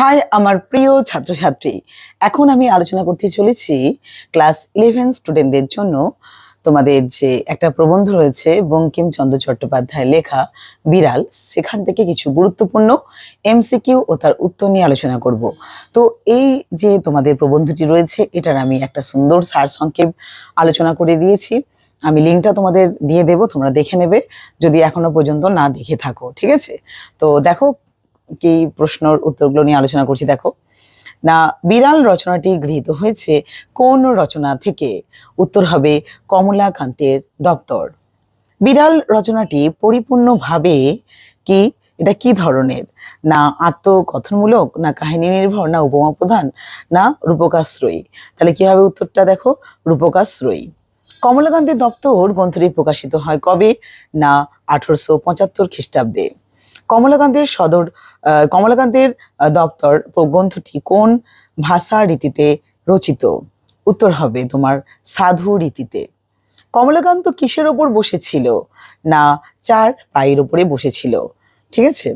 High, আমার প্রিয় ছাত্রছাত্রী। এখন আমি আলোচনা করতে চলেছি ক্লাস ইলেভেন স্টুডেন্টদের জন্য। তোমাদের যে একটা প্রবন্ধ রয়েছে বঙ্কিমচন্দ্র চট্টোপাধ্যায় লেখা বিড়াল, সেখান থেকে কিছু গুরুত্বপূর্ণ এমসিকিউ ও তার উত্তর নিয়ে আলোচনা করব। তো এই যে তোমাদের প্রবন্ধটি রয়েছে, এটার আমি একটা সুন্দর সারসংক্ষেপ আলোচনা করে দিয়েছি। আমি লিঙ্কটা তোমাদের দিয়ে দেবো, তোমরা দেখে নেবে। যদি এখনও পর্যন্ত না দেখে থাকো, ঠিক আছে? তো দেখো কি প্রশ্নর উত্তরগুলো নিয়ে আলোচনা করছি, দেখো। না, বিড়াল রচনাটি গৃহীত হয়েছে কোন রচনা থেকে? উত্তর হবে কমলাকান্তের দপ্তর। বিড়াল রচনাটি পরিপূর্ণভাবে কি? এটা কি ধরনের? না, আত্মকথনমূলক? না, কাহিনী নির্ভর? না উপমা প্রধান না, রূপকাশ্রয়ী? তাহলে কি হবে উত্তরটা দেখো? রূপকাশ্রয়ী। কমলাকান্তের দপ্তর গ্রন্থটি প্রকাশিত হয় কবে? না, আঠারোশো পঁচাত্তর খ্রিস্টাব্দে। কমলাকান্তের সদর কমলাকান্তের দপ্তর গ্রন্থটি কোন ভাষা রীতিতে রচিত? উত্তর হবে তোমার সাধু রীতিতে। কমলাকান্ত কিসের ওপর বসেছিল? না, চার পায়ের ওপরে বসেছিল। ঠিক আছে?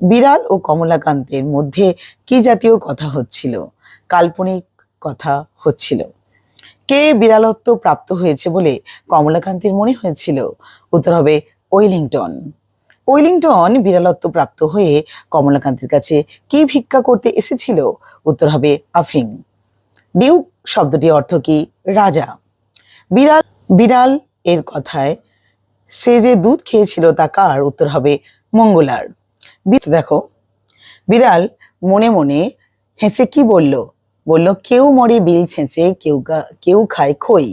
বিড়াল ও কমলাকান্তের মধ্যে কি জাতীয় কথা হচ্ছিল? কাল্পনিক কথা হচ্ছিল। কে বিড়ালত্ব প্রাপ্ত হয়েছে বলে কমলাকান্তের মনে হয়েছিল? উত্তর হবে ওয়েলিংটন। ওয়েলিংটন বিড়ালত্ব প্রাপ্ত হয়ে কমলাকান্তের কাছে কি ভিক্ষা করতে এসেছিল? উত্তর হবে আফিং ডিউক শব্দটি অর্থ কি? রাজা। বিড়াল বিড়াল এর কথায় সে যে দুধ খেয়েছিল তা কার? উত্তর হবে মঙ্গলার। দেখো। বিড়াল মনে মনে হেসে কি বলল? বলল, কেউ মরে বিল ছেঁচে, কেউ কেউ খায় খই।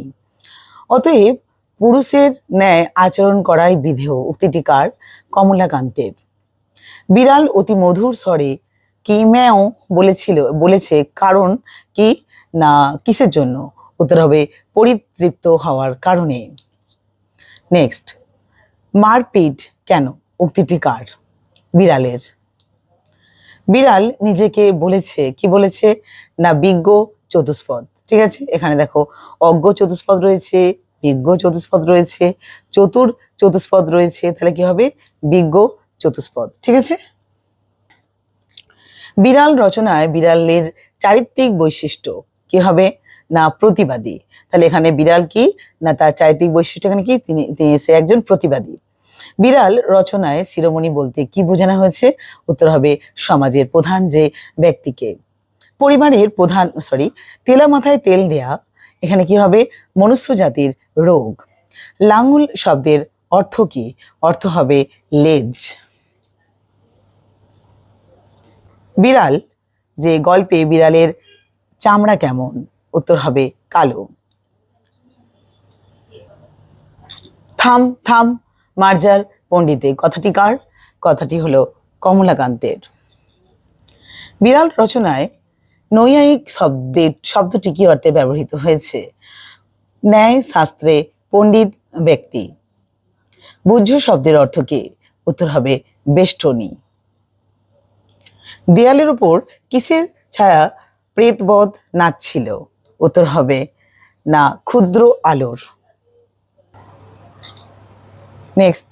অতএব পুরুষের ন্যায় আচরণ করাই বিধেয়। উক্তিটি কার? কমলাকান্তের বিড়াল অতি মধুর স্বরে কি ম্যাও বলেছিল, বলেছে, কারণ কি? না, কিসের জন্য? উত্তর হবে, পরিতৃপ্ত হওয়ার কারণে। নেক্সট মারপিট কেন? উক্তিটি কার? বিড়ালের। বিড়াল নিজেকে বলেছে, কি বলেছে? না, বিজ্ঞ চতুষ্পদ। ঠিক আছে? এখানে দেখো, অজ্ঞ চতুষ্পদ রয়েছে বিজ্ঞ চতুষ্পদ রয়েছে, চতুর চতুষ্পদ রয়েছে, তাহলে কি হবে? বিজ্ঞ চতুষ্পদ, ঠিক আছে? বিড়াল রচনায় বিড়ালের চারিত্রিক বৈশিষ্ট্য কি হবে? না প্রতিবাদী। তাহলে এখানে বিড়াল কি? না তার চারিত্রিক বৈশিষ্ট্য এখানে কি? তিনি সে একজন প্রতিবাদী। বিড়াল রচনায় শিরোমণি বলতে কি বোঝানো হয়েছে? উত্তর হবে সমাজের প্রধান যে ব্যক্তিকে। পরিবারের প্রধান সরি তেলা মাথায় তেল দেয়া এখানে কি হবে? মনুষ্য জাতির রোগ। লাঙুল শব্দের অর্থ কি? অর্থ হবে লেজ। বিড়াল, যে গল্পে বিড়ালের চামড়া কেমন? উত্তর হবে কালো। থাম থাম, মার্জার পণ্ডিতে। কথাটি কার? কথাটি হলো কমলাকান্তের। বিড়াল রচনায় নৈয়ায়িক শব্দের শব্দটি কি অর্থে ব্যবহৃত হয়েছে। ন্যায় শাস্ত্রে পণ্ডিত ব্যক্তি। বুঝ শব্দের অর্থ কি? উত্তর হবে বেষ্টনী। দেয়ালের উপর কিসের ছায়া প্রেতবধ নাচছিল উত্তর হবে না, ক্ষুদ্র আলোর। নেক্সট,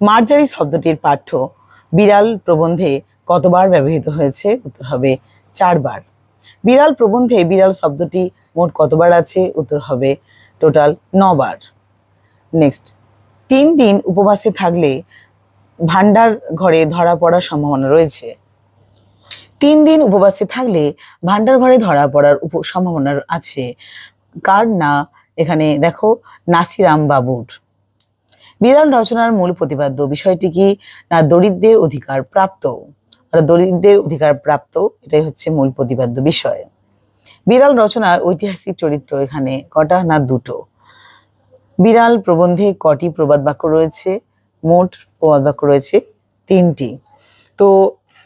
মার্জারি শব্দটির পাঠ্য বিড়াল প্রবন্ধে কতবার ব্যবহৃত হয়েছে? উত্তর হবে চারবার। বিড়াল প্রবন্ধে বিড়াল শব্দটি মোট কতবার আছে? উত্তর হবে টোটাল নবার। নেক্সট, তিন দিন উপবাসে থাকলে ভান্ডার ঘরে ধরা পড়ার সম্ভাবনা রয়েছে। তিন দিন উপবাসে থাকলে ভান্ডার ঘরে ধরা পড়ার উপ- সম্ভাবনা আছে। কার না? এখানে দেখো, নাসিরাম বাবুর। বিড়াল রচনার মূল প্রতিপাদ্য বিষয়টি কি? না দরিদ্রের অধিকার প্রাপ্ত? আর দরিদ্রের অধিকার প্রাপ্ত, এটাই হচ্ছে মূল প্রতিপাদ্য বিষয়। বিড়াল রচনা ঐতিহাসিক চরিত্র এখানে কটা না দুটো? বিড়াল প্রবন্ধে কটি প্রবাদ বাক্য রয়েছে? মোট প্রবাদ বাক্য রয়েছে তিনটি। তো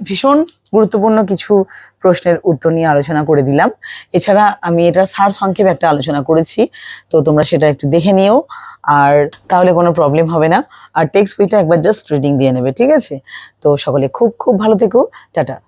ভীষণ গুরুত্বপূর্ণ কিছু প্রশ্নের উত্তর নিয়ে আলোচনা করে দিলাম। এছাড়া আমি এটা সার সংক্ষেপে একটা আলোচনা করেছি, তো তোমরা সেটা একটু দেখে নিও। আর তাহলে কোনো প্রবলেম হবে না। আর টেক্সট বইটা একবার জাস্ট রিডিং দিয়ে নেবে, ঠিক আছে? তো সকলে খুব খুব ভালো থেকো। টাটা।